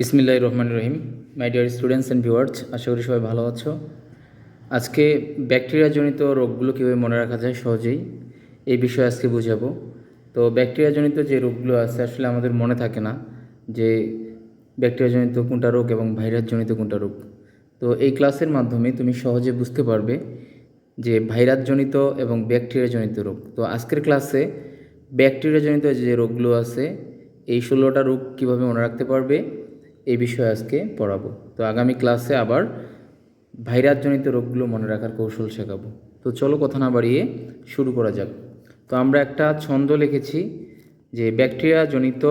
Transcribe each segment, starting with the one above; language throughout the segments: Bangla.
বিসমিল্লাহ রহমান রহিম my dear students and viewers আশা করি সবাই ভালো আছো। আজকে ব্যাকটেরিয়াজনিত রোগগুলো কীভাবে মনে রাখা যায় সহজেই, এই বিষয়ে আজকে বুঝাবো। তো ব্যাকটেরিয়াজনিত যে রোগগুলো আছে, আসলে আমাদের মনে থাকে না যে ব্যাকটেরিয়াজনিত কোনটা রোগ এবং ভাইরাসজনিত কোনটা রোগ। তো এই ক্লাসের মাধ্যমে তুমি সহজে বুঝতে পারবে যে ভাইরাসজনিত এবং ব্যাকটেরিয়াজনিত রোগ। তো আজকের ক্লাসে ব্যাকটেরিয়াজনিত যে রোগগুলো আছে, এই ষোলোটা রোগ কীভাবে মনে রাখতে পারবে এই বিষয়ে আজকে পড়াবো। তো আগামী ক্লাসে আবার ভাইরাসজনিত রোগগুলো মনে রাখার কৌশল শেখাবো। তো চলো কথা না বাড়িয়ে শুরু করা যাক। তো আমরা একটা ছন্দ লিখেছি যে ব্যাকটেরিয়াজনিত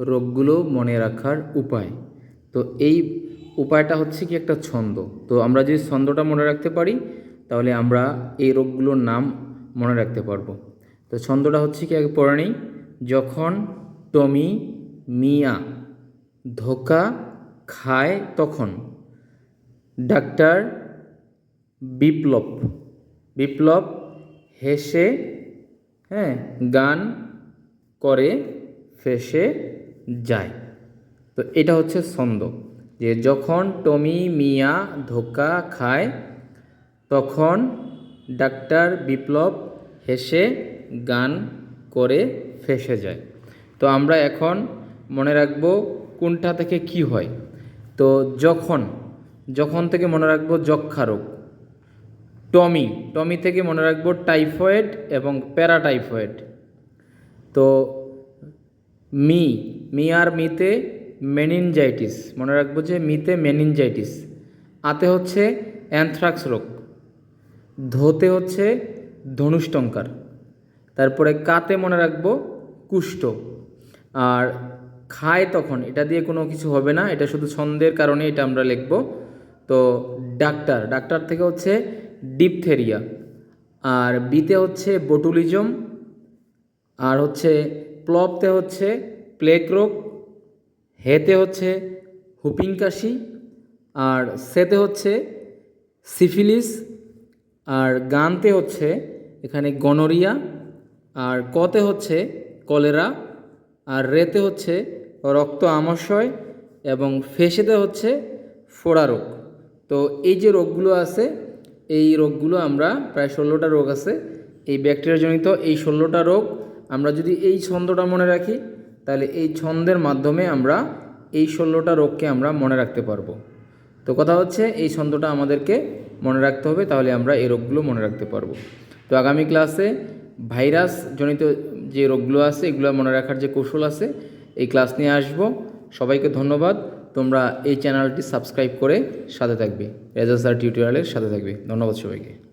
রোগগুলো মনে রাখার উপায়। তো এই উপায়টা হচ্ছে কি একটা ছন্দ। তো আমরা যদি ছন্দটা মনে রাখতে পারি, তাহলে আমরা এই রোগগুলোর নাম মনে রাখতে পারব। তো ছন্দটা হচ্ছে কি, আগে পড়ে নিই। যখন টমি মিয়া ধোকা খায় তখন। ডাক্তার বিপ্লব। বিপ্লব হেসে হ্যাঁ গান করে, ফেসে যায়। তো এটা হচ্ছে ছন্দ। যে যখন টমি মিয়া ধোকা খায়, তখন ডাক্তার বিপ্লব হেসে, গান করে, ফেসে যায়। তো আমরা এখন মনে রাখব কোনটা থেকে কি হয়? তো যখন যখন থেকে মনে রাখব যক্ষা রোগ টমি টমি থেকে মনে রাখব টাইফয়েড এবং প্যারাটাইফয়েড। তো মি মি আর মিতে মেনিনজাইটিস, মনে রাখব যে মিতে মেনিনজাইটিস। আতে হচ্ছে অ্যানথ্রাক্স রোগ। ধোতে হচ্ছে ধনুষ্টঙ্কার তারপরে কাতে মনে রাখব কুষ্ঠ। আর খায় তখন, এটা দিয়ে কোনো কিছু হবে না, এটা শুধু ছন্দের কারণে এটা আমরা লিখব। তো ডাক্তার ডাক্তার থেকে হচ্ছে ডিপথেরিয়া, আর বিতে হচ্ছে বটুলিজম, আর হচ্ছে প্লবতে হচ্ছে প্লেগ রোগ, হেতে হচ্ছে হুপিং কাশি, আর সেতে হচ্ছে সিফিলিস, আর গানতে হচ্ছে এখানে গনোরিয়া, আর কতে হচ্ছে কলেরা। আর রেতে হচ্ছে রক্ত আমাশয় এবং ফেসেতে হচ্ছে ফোড়া রোগ। তো এই যে রোগগুলো আছে, এই রোগগুলো আমরা প্রায় ষোলোটা রোগ আছে। এই ব্যাকটেরিয়াজনিত এই ষোলোটা রোগ আমরা যদি এই ছন্দটা মনে রাখি, তাহলে এই ছন্দের মাধ্যমে আমরা এই ষোলোটা রোগকে আমরা মনে রাখতে পারব। তো কথা হচ্ছে, এই ছন্দটা আমাদেরকে মনে রাখতে হবে, তাহলে আমরা এই রোগগুলো মনে রাখতে পারব। তো আগামী ক্লাসে ভাইরাস জনিত যে রোগগুলো আছে, এগুলো মনে রাখার যে কৌশল আছে, এই ক্লাস নিয়ে আসব। সবাইকে ধন্যবাদ। তোমরা এই চ্যানেলটি সাবস্ক্রাইব করে সাথে থাকবে। রেজাল্ট আর টিউটোরিয়ালের সাথে থাকবে। ধন্যবাদ সবাইকে।